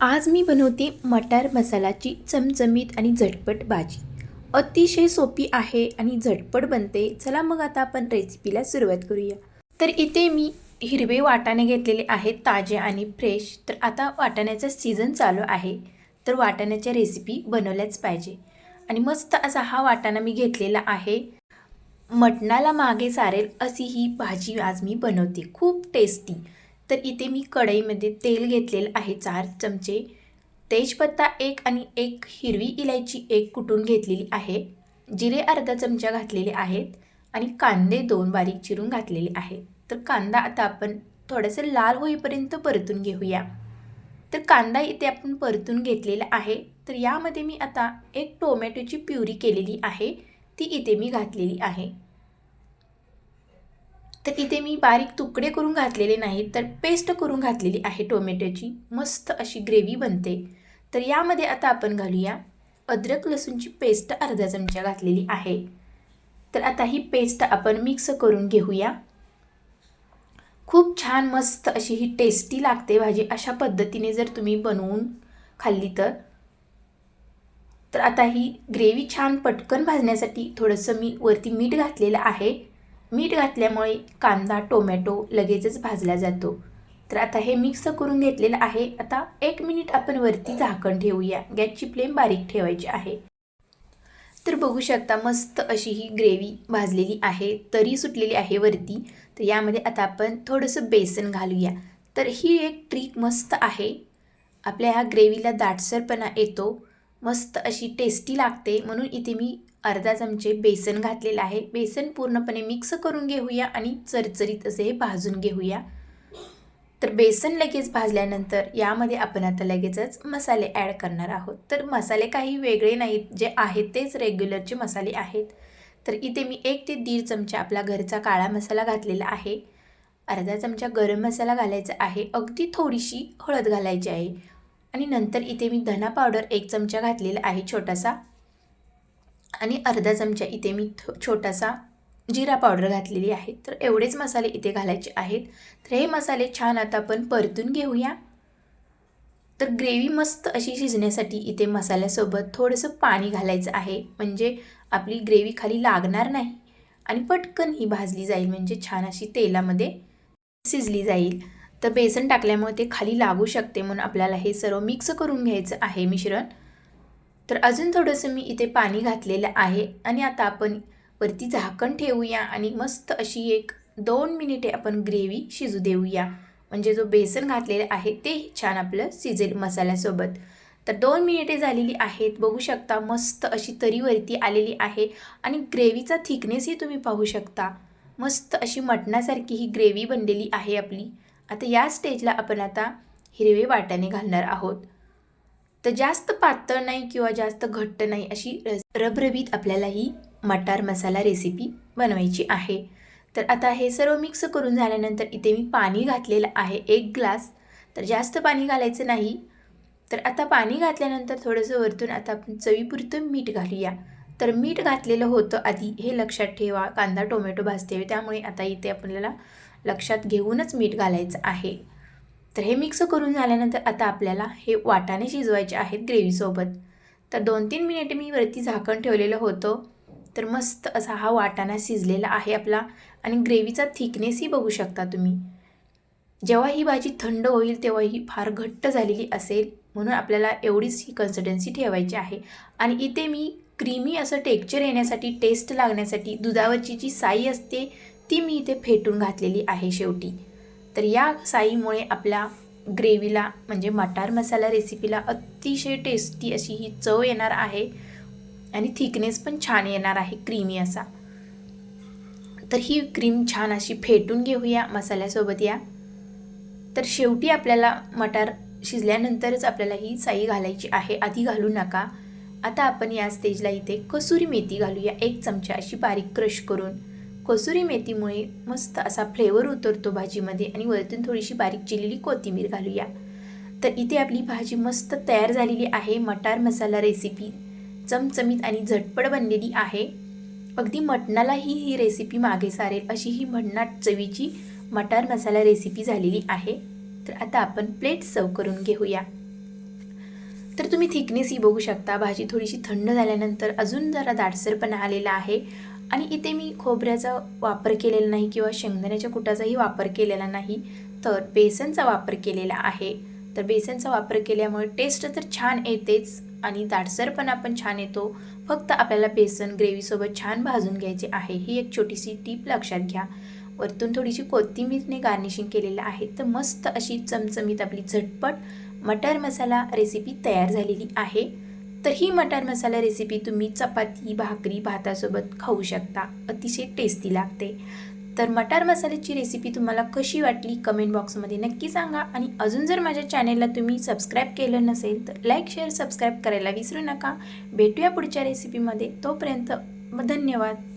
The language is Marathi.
आज मी बनवते मटार मसालाची चमचमीत आणि झटपट भाजी. अतिशय सोपी आहे आणि झटपट बनते. चला मग आता आपण रेसिपीला सुरुवात करूया. तर इथे मी हिरवे वाटाणे घेतलेले आहेत ताजे आणि फ्रेश तर आता वाटाण्याचा सीझन चालू आहे. तर वाटाण्याच्या रेसिपी बनवल्याच पाहिजे. आणि मस्त असा हा वाटाणा मी घेतलेला आहे. मटणाला मागे सारेल अशी ही भाजी आज मी बनवते. खूप टेस्टी तर इथे मी कढईमध्ये तेल घेतलेलं आहे चार चमचे. तेजपत्ता एक आणि एक हिरवी इलायची एक कुटून घेतलेली आहे. जिरे अर्धा चमचा घातलेले आहेत आणि कांदे दोन बारीक चिरून घातलेले आहेत. तर कांदा आता आपण थोडंसं लाल होईपर्यंत परतून घेऊया. तर कांदा इथे आपण परतून घेतलेला आहे. तर यामध्ये मी आता एक टोमॅटोची प्युरी केलेली आहे. ती इथे मी घातलेली आहे. तर इथे मी बारीक तुकडे करून घातलेले नाहीत तर पेस्ट करून घातलेली आहे टोमॅटोची. मस्त अशी ग्रेव्ही बनते. तर यामध्ये आता आपण घालूया अद्रक लसूणची पेस्ट अर्धा चमचा घातलेली आहे. तर आता ही पेस्ट आपण मिक्स करून घेऊया. खूप छान मस्त अशी ही टेस्टी लागते भाजी अशा पद्धतीने जर तुम्ही बनवून खाल्ली तर. तर आता ही ग्रेव्ही छान पटकन भाजण्यासाठी थोडंसं मी वरती मीठ घातलेलं आहे. मीठ घातल्यामुळे कांदा टोमॅटो लगेचच भाजला जातो. तर आता हे मिक्स करून घेतलेलं आहे. आता एक मिनिट आपण वरती झाकण ठेवूया. गॅसची फ्लेम बारीक ठेवायची आहे. तर बघू शकता मस्त अशी ही ग्रेव्ही भाजलेली आहे. तरी सुटलेली आहे वरती. तर यामध्ये आता आपण थोडंसं बेसन घालूया. तर ही एक ट्रिक मस्त आहे. आपल्या ह्या ग्रेव्हीला दाटसरपणा येतो. मस्त अशी टेस्टी लागते. म्हणून इथे मी अर्धा चमचे बेसन घातलेलं आहे. बेसन पूर्णपणे मिक्स करून घेऊया आणि चरचरीत असे हे भाजून घेऊया. तर बेसन लगेच भाजल्यानंतर यामध्ये आपण आता लगेचच मसाले ॲड करणार आहोत. तर मसाले काही वेगळे नाहीत. जे आहेत तेच रेग्युलरचे मसाले आहेत. तर इथे मी एक ते दीड चमचा आपला घरचा काळा मसाला घातलेला आहे. अर्धा चमचा गरम मसाला घालायचा आहे. अगदी थोडीशी हळद घालायची आहे. आणि नंतर इथे मी धना पावडर एक चमचा घातलेला आहे छोटासा. आणि अर्धा चमचा इथे मी छोटासा जिरा पावडर घातलेली आहे. तर एवढेच मसाले इथे घालायचे आहेत. तर हे मसाले छान आता आपण परतून घेऊया. तर ग्रेव्ही मस्त अशी शिजण्यासाठी इथे मसाल्यासोबत थोडंसं पाणी घालायचं आहे. म्हणजे आपली ग्रेव्ही खाली लागणार नाही. आणि पटकन ही भाजली जाईल. म्हणजे छान अशी तेलामध्ये शिजली जाईल. तर बेसन टाकल्यामुळे ते खाली लागू शकते म्हणून आपल्याला हे सर्व मिक्स करून घ्यायचं आहे मिश्रण. तर अजून थोडंसं मी इथे पाणी घातलेलं आहे आणि आता आपण वरती झाकण ठेवूया आणि मस्त अशी एक दोन मिनिटे आपण ग्रेव्ही शिजू देऊया. म्हणजे जो बेसन घातलेलं आहे तेही छान आपलं शिजेल मसाल्यासोबत. तर दोन मिनिटे झालेली आहेत. बघू शकता मस्त अशी तरीवरती आलेली आहे आणि ग्रेव्हीचा थिकनेसही तुम्ही पाहू शकता. मस्त अशी मटणासारखी ही ग्रेव्ही बनलेली आहे आपली. आता या स्टेजला आपण आता हिरवे वाट्याने घालणार आहोत. तर जास्त पातळ नाही किंवा जास्त घट्ट नाही अशी रबरबीत आपल्याला ही मटार मसाला रेसिपी बनवायची आहे. तर आता हे सर्व मिक्स करून झाल्यानंतर इथे मी पाणी घातलेलं आहे एक ग्लास तर जास्त पाणी घालायचं नाही. तर आता पाणी घातल्यानंतर थोडंसं वरतून आता आपण चवीपुरतं मीठ घालूया. तर मीठ घातलेलं होतं आधी हे लक्षात ठेवा. कांदा टोमॅटो भाजते त्यामुळे आता इथे आपल्याला लक्षात घेऊनच मीठ घालायचं आहे. तर हे मिक्स करून झाल्यानंतर आता आपल्याला हे वाटाणे शिजवायचे आहेत ग्रेव्हीसोबत तर दोन तीन मिनिटे मी वरती झाकण ठेवलेलं होतं. तर मस्त असा हा वाटाणा शिजलेला आहे आपला. आणि ग्रेव्हीचा थिकनेसही बघू शकता तुम्ही. जेव्हा ही भाजी थंड होईल तेव्हा ही फार घट्ट झालेली असेल. म्हणून आपल्याला एवढीच ही कन्सिस्टन्सी ठेवायची आहे. आणि इथे मी क्रीमी असं टेक्चर येण्यासाठी टेस्ट लागण्यासाठी दुधावरची जी साई असते ती मी इथे फेटून घातलेली आहे शेवटी. तर या साईमुळे आपल्या ग्रेव्हीला म्हणजे मटार मसाला रेसिपीला अतिशय टेस्टी अशी ही चव येणार आहे आणि थिकनेस पण छान येणार आहे क्रीमी असा. तर ही क्रीम छान अशी फेटून घेऊया मसाल्यासोबत या. तर शेवटी आपल्याला मटार शिजल्यानंतरच आपल्याला ही साई घालायची आहे. आधी घालू नका. आता आपण या स्टेजला इथे कसुरी मेथी घालूया एक चमचा अशी बारीक क्रश करून. कसुरी मेथीमुळे मस्त असा फ्लेवर उतरतो भाजीमध्ये आणि वरतून थोडीशी बारीक चिरलेली कोथिंबीर घालूया. तर इथे आपली भाजी मस्त तयार झालेली आहे मटार मसाला रेसिपी चमचमीत आणि झटपट बनलेली आहे. अगदी मटणालाही ही रेसिपी मागे सारेल अशी ही भन्नाट चवीची मटार मसाला रेसिपी झालेली आहे. तर आता आपण प्लेट सर्व करून घेऊया. तर तुम्ही थिकनेस ही बघू शकता. भाजी थोडीशी थंड झाल्यानंतर अजून जरा दाटसरपणा आलेला आहे. आणि इथे मी खोबऱ्याचा वापर केलेला नाही किंवा शेंगदाण्याच्या कुटाचाही वापर केलेला नाही. तर बेसनचा वापर केलेला आहे. तर बेसनचा वापर केल्यामुळे टेस्ट तर छान येतेच आणि दाटसरपणा पण छान येतो. फक्त आपल्याला बेसन ग्रेव्हीसोबत छान भाजून घ्यायचे आहे. ही एक छोटीशी टीप लक्षात घ्या. वरतून थोडीशी कोथिंबीरने गार्निशिंग केलेलं आहे. तर मस्त अशी चमचमीत आपली झटपट मटर मसाला रेसिपी तयार झालेली आहे. तर ही मटर मसाला रेसिपी तुम्ही चपाती भाकरी भातासोबत खाऊ शकता. अतिशय टेस्टी लागते. तर मटार मसाल्याची रेसिपी तुम्हाला कशी वाटली? कमेंट बॉक्समध्ये नक्की सांगा. आणि अजून जर माझ्या चॅनेलला तुम्ही सबस्क्राईब केलं नसेल तर लाईक शेअर सबस्क्राईब करायला विसरू नका. भेटूया पुढच्या रेसिपीमध्ये तोपर्यंत धन्यवाद.